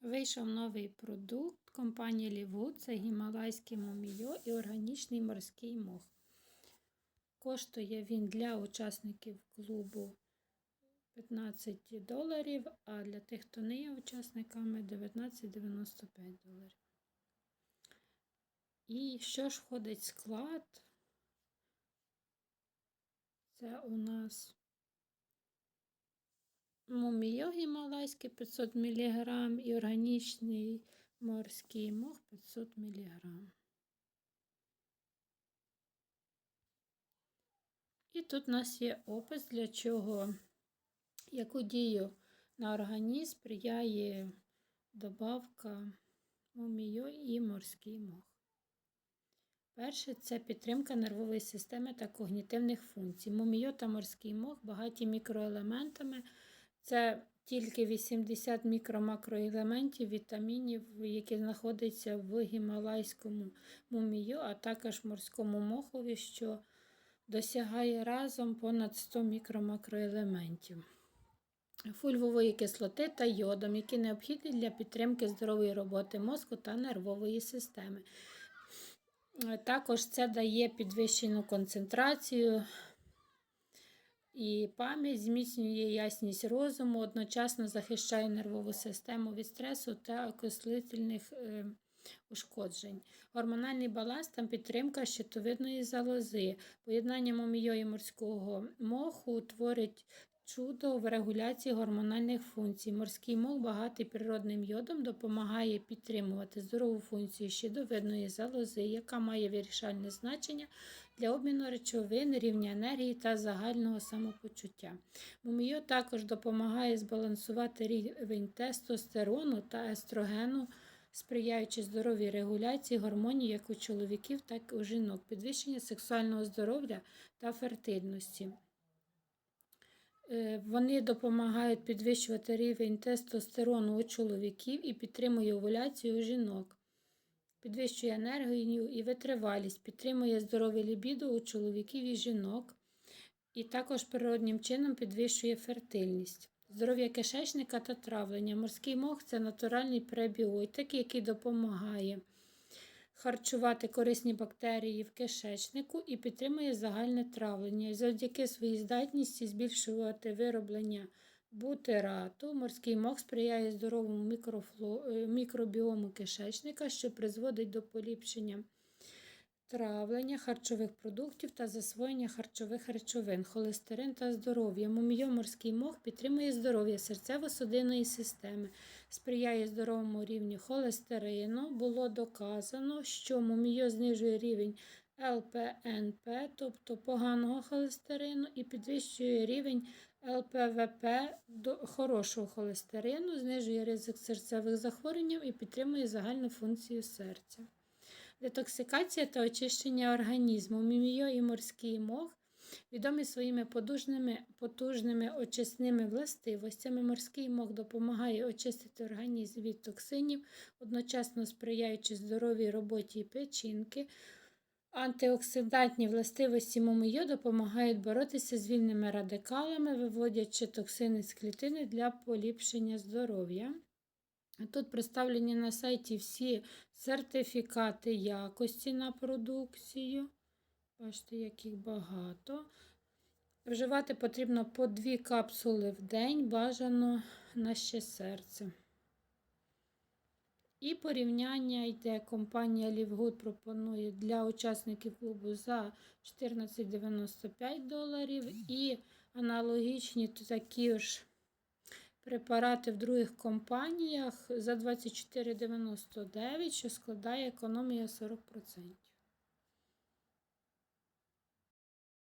Вийшов новий продукт компанії Лівуд. Це гімалайський мумійо і органічний морський мох. Коштує він для учасників клубу 15 доларів, а для тих, хто не є учасниками 19,95 доларів. І що ж входить склад? Це у нас мумійо гімалайський 500 мг і органічний морський мох 500 мг. І тут у нас є опис, для чого, яку дію на організм сприяє добавка мумійо і морський мох. Перше це підтримка нервової системи та когнітивних функцій. Мумійо та морський мох багаті мікроелементами. Це тільки 80 мікро-макроелементів, вітамінів, які знаходяться в гімалайському мумію, а також морському мохові, що досягає разом понад 100 мікро-макроелементів. Фульвової кислоти та йодом, які необхідні для підтримки здорової роботи мозку та нервової системи. Також це дає підвищену концентрацію і пам'ять, зміцнює ясність розуму, одночасно захищає нервову систему від стресу та окислительних ушкоджень. Гормональний баланс та підтримка щитовидної залози. Поєднання мумійо і морського моху утворить чудо в регуляції гормональних функцій. Морський мох, багатий природним йодом, допомагає підтримувати здорову функцію щитовидної залози, яка має вирішальне значення для обміну речовин, рівня енергії та загального самопочуття. Мумійо також допомагає збалансувати рівень тестостерону та естрогену. Сприяючи здоровій регуляції гормонів як у чоловіків, так і у жінок, підвищення сексуального здоров'я та фертильності. Вони допомагають підвищувати рівень тестостерону у чоловіків і підтримує овуляцію у жінок, підвищує енергію і витривалість, підтримує здорове лібідо у чоловіків і жінок, і також природнім чином підвищує фертильність. Здоров'я кишечника та травлення. Морський мох це натуральний пребіотик, який допомагає харчувати корисні бактерії в кишечнику і підтримує загальне травлення. Завдяки своїй здатності збільшувати вироблення бутерату, морський мох сприяє здоровому мікрофло... мікробіому кишечника, що призводить до поліпшення травлення харчових продуктів та засвоєння харчових речовин, холестерин та здоров'я. Мумійоморський мох підтримує здоров'я серцево-судинної системи, сприяє здоровому рівню холестерину. Було доказано, що мумійо знижує рівень ЛПНП, тобто поганого холестерину, і підвищує рівень ЛПВП до хорошого холестерину, знижує ризик серцевих захворювань і підтримує загальну функцію серця. Детоксикація та очищення організму. Мімійо і морський мох відомі своїми потужними, потужними очисними властивостями. Морський мох допомагає очистити організм від токсинів, одночасно сприяючи здоровій роботі печінки. Антиоксидантні властивості мумийо допомагають боротися з вільними радикалами, виводячи токсини з клітини для поліпшення здоров'я. Тут представлені на сайті всі сертифікати якості на продукцію. Бачите, яких багато. Вживати потрібно по дві капсули в день, бажано на ще серце. І порівняння йде. Компанія Лівгуд пропонує для учасників клубу за 14,95 доларів. І аналогічні такі ж препарати в других компаніях за 24,99, що складає економія 40%.